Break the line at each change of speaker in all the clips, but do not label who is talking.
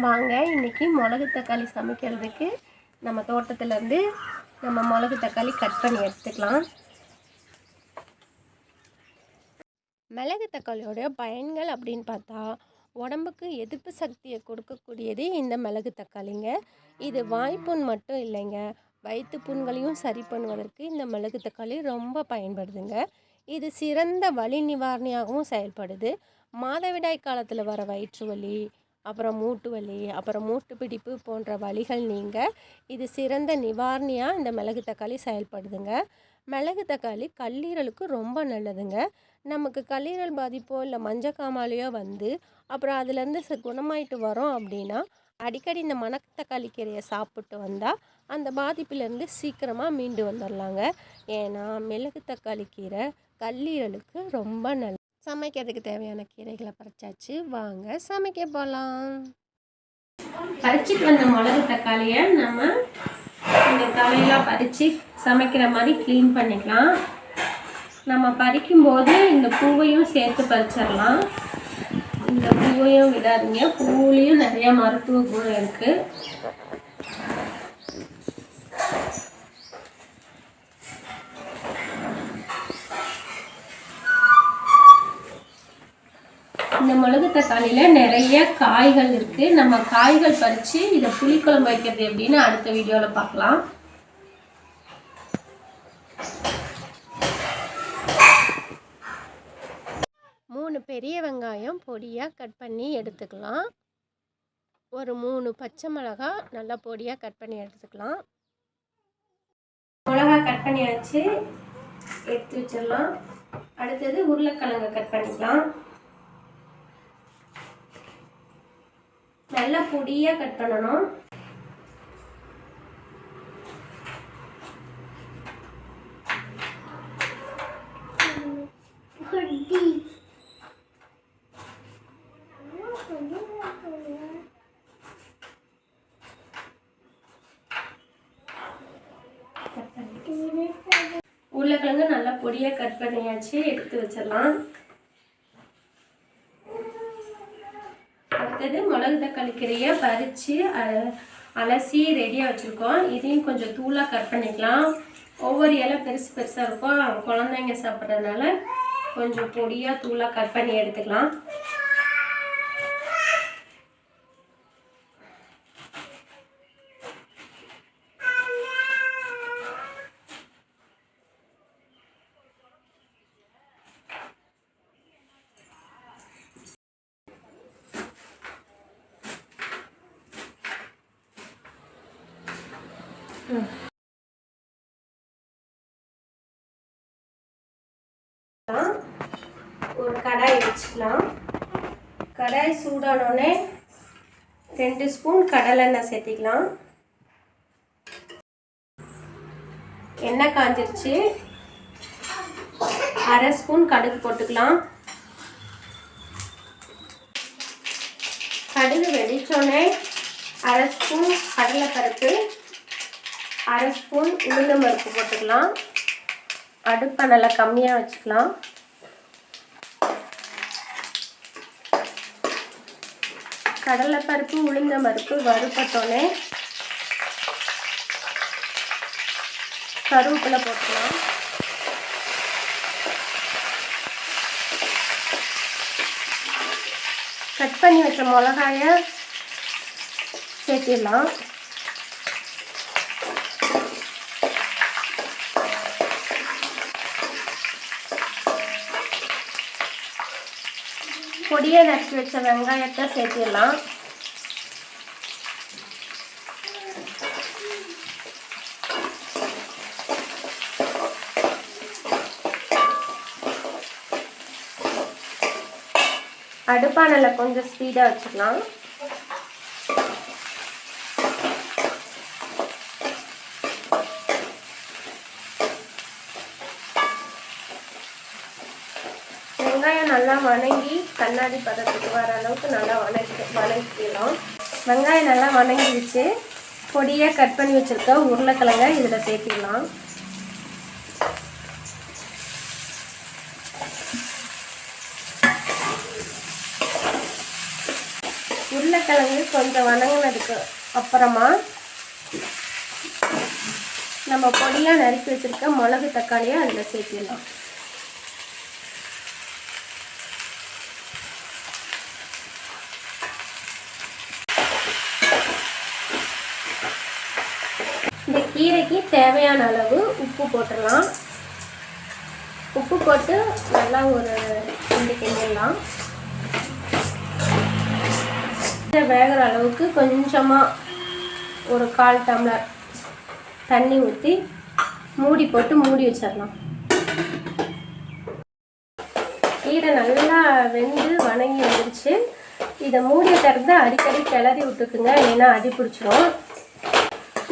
வாங்க இன்றைக்கி மிளகு தக்காளி சமைக்கிறதுக்கு நம்ம தோட்டத்துலேருந்து நம்ம மிளகு தக்காளி கட் பண்ணி எடுத்துக்கலாம். மிளகு தக்காளியோட பயன்கள் அப்படின்னு பார்த்தா உடம்புக்கு எதிர்ப்பு சக்தியை கொடுக்கக்கூடியது இந்த மிளகு தக்காளிங்க. இது வாய்ப்புண் மட்டும் இல்லைங்க. வயிற்று புண்களையும் சரி பண்ணுவதற்கு இந்த மிளகு தக்காளி ரொம்ப பயன்படுதுங்க. இது சிறந்த வலி நிவாரணியாகவும் செயல்படுது. மாதவிடாய் காலத்தில் வர வயிற்று வலி அப்புறம் மூட்டு வலி அப்புறம் மூட்டு பிடிப்பு போன்ற வலிகள் நீங்க இது சிறந்த நிவாரணியாக இந்த மிளகு தக்காளி செயல்படுதுங்க. மிளகு தக்காளி கல்லீரலுக்கு ரொம்ப நல்லதுங்க. நமக்கு கல்லீரல் பாதிப்போ இல்லை மஞ்சக்காமாலையோ வந்து அப்புறம் அதுலேருந்து ச குணமாயிட்டு வரோம் அப்படின்னா அடிக்கடி இந்த மணத்தக்காளி கீரையை சாப்பிட்டு வந்தால் அந்த பாதிப்பிலேருந்து சீக்கிரமாக மீண்டு வந்துடலாங்க ஏன்னா மிளகு தக்காளி கீரை கல்லீரலுக்கு ரொம்ப நல்ல சமைக்கிறதுக்கு தேவையான கீரைகளை பறிச்சாச்சு. வாங்க சமைக்க போகலாம் பறிச்சுட்டு வந்த மிளகு தக்காளியை நம்ம இந்த தலையெல்லாம் பறித்து சமைக்கிற மாதிரி க்ளீன் பண்ணிக்கலாம். நம்ம பறிக்கும்போது இந்த பூவையும் சேர்த்து பறிச்சிடலாம். இந்த பூவையும் விடாதீங்க. பூவுலேயும் நிறையா மருத்துவ குணம் இருக்குது இந்த மிளகு தக்காளியில் நிறைய காய்கள் இருக்குது நம்ம காய்கள் பறித்து இதை புளிக்குழம்பு வைக்கிறது எப்படின்னு அடுத்த வீடியோவில் பார்க்கலாம். மூணு பெரிய வெங்காயம் பொடியாக கட் பண்ணி எடுத்துக்கலாம். ஒரு மூணு பச்சை மிளகா நல்லா பொடியாக கட் பண்ணி எடுத்துக்கலாம். மிளகா கட் பண்ணியாச்சு எடுத்து வச்சிடலாம். அடுத்தது உருளைக்கிழங்கு கட் பண்ணிக்கலாம். நல்லா பொடியாக கட் பண்ணணும். உருளைக்கிழங்கு நல்லா பொடியாக கட் பண்ணியாச்சு எடுத்து வச்சிடலாம் அடுத்தது மிளகு பறித்து அலசி ரெடியாக வச்சுருக்கோம். இதையும் கொஞ்சம் தூளாக கட் பண்ணிக்கலாம். ஒவ்வொரு இலை பெருசு பெருசாக இருக்கும். குழந்தைங்க சாப்பிட்றதுனால கொஞ்சம் பொடியாக தூளாக கட் பண்ணி எடுத்துக்கலாம். ஒரு கடாய் வச்சுக்கலாம். கடாய் சூடானோடனே ரெண்டு ஸ்பூன் கடலெண்ணெய் சேர்த்திக்கலாம். எண்ணெய் காஞ்சிருச்சு. அரை ஸ்பூன் கடுகு போட்டுக்கலாம். கடுகு வெடித்தோடனே அரை ஸ்பூன் கடலைப்பருப்பு அரை ஸ்பூன் உளுந்தம் பருப்பு போட்டுக்கலாம். அடுப்பை நல்லா கம்மியாக வச்சுக்கலாம். கடலைப்பருப்பு உளுந்தம் பருப்பு வறுப்பட்டோன்னே கருவேப்பிலை போட்டுக்கலாம். கட் பண்ணி வச்ச மிளகாய சேர்த்திடலாம். பொடியை நறுக்கி வச்ச வெங்காயத்தை சேர்த்திடலாம். அடுப்பானல கொஞ்சம் ஸ்பீடாக வச்சுக்கலாம். வெங்காயம் நல்லா வணங்கி கண்ணாடி பதத்துக்கு வர அளவுக்கு நல்லா வணக்கி வணக்கிக்கலாம். வெங்காயம் நல்லா வணங்கிடுச்சு. பொடியாக கட் பண்ணி வச்சுருக்க உருளைக்கிழங்க இதில் சேர்த்திடலாம். உருளைக்கிழங்கு கொஞ்சம் வணங்கினதுக்கு அப்புறமா நம்ம பொடியாக நறுக்கி வச்சுருக்க மிளகு தக்காளியை அதில் சேர்த்திடலாம் இந்த கீரைக்கு தேவையான அளவு உப்பு போட்டுடலாம். உப்பு போட்டு நல்லா ஒரு கிண்டி கிண்டிடலாம். வேகிற அளவுக்கு கொஞ்சமாக ஒரு கால் டம்ளர் தண்ணி ஊற்றி மூடி போட்டு மூடி வச்சிடலாம். கீரை நல்லா வெந்து வணங்கி வந்துருச்சு. இதை மூடிய திறந்து அடிக்கடி கிளறி விட்டுக்குங்க ஏன்னா அடி பிடிச்சிரும்.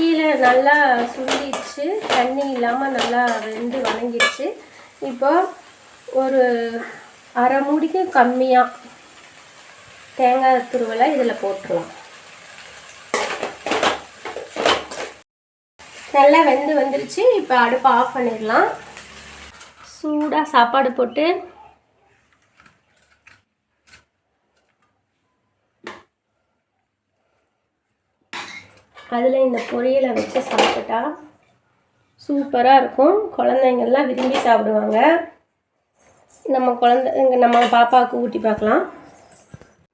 கீழே நல்லா சுண்டிடுச்சு தண்ணி இல்லாமல் நல்லா வெந்து வணங்கிடுச்சு. இப்போ ஒரு அரை மூடிக்கு கம்மியாக தேங்காய் துருவலை இதில் போட்டுருவோம் நல்லா வெந்து வந்துருச்சு. இப்போ அடுப்பை ஆஃப் பண்ணிடலாம். சூடாக சாப்பாடு போட்டு அதில் இந்த பொரியலை வச்சு சாப்பிட்டா சூப்பராக இருக்கும். குழந்தைங்கள்லாம் விரும்பி சாப்பிடுவாங்க. நம்ம குழந்தைங்க நம்ம பாப்பாவுக்கு ஊட்டி பார்க்கலாம்.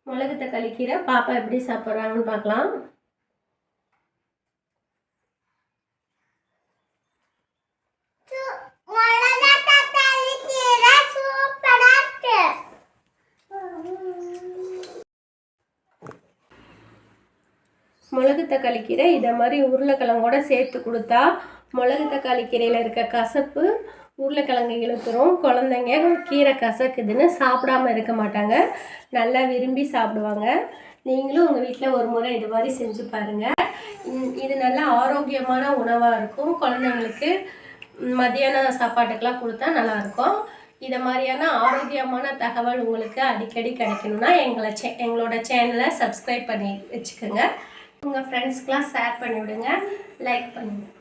மிளகு தக்காளி கீரை பாப்பா எப்படி சாப்பிட்றாங்கன்னு பார்க்கலாம். மிளகு தக்காளி கீரை இதை மாதிரி உருளைக்கிழங்கோட சேர்த்து கொடுத்தா மிளகு தக்காளி கீரையில் இருக்க கசப்பு உருளைக்கிழங்கு இழுத்துரும். குழந்தைங்க கீரை கசக்குதுன்னு சாப்பிடாம இருக்க மாட்டாங்க. நல்லா விரும்பி சாப்பிடுவாங்க. நீங்களும் உங்கள் வீட்டில் ஒரு முறை இது மாதிரி செஞ்சு பாருங்கள் இது நல்லா ஆரோக்கியமான உணவாக இருக்கும். குழந்தைங்களுக்கு மதியான சாப்பாட்டுக்கெலாம் கொடுத்தா நல்லாயிருக்கும் இதை மாதிரியான ஆரோக்கியமான தகவல் உங்களுக்கு அடிக்கடி கிடைக்கணும்னா எங்களை சே எங்களோட சேனலை சப்ஸ்கிரைப் பண்ணி வச்சுக்கோங்க. உங்கள் ஃப்ரெண்ட்ஸ்க்கெலாம் ஷேர் பண்ணிவிடுங்க. லைக் பண்ணுங்கள்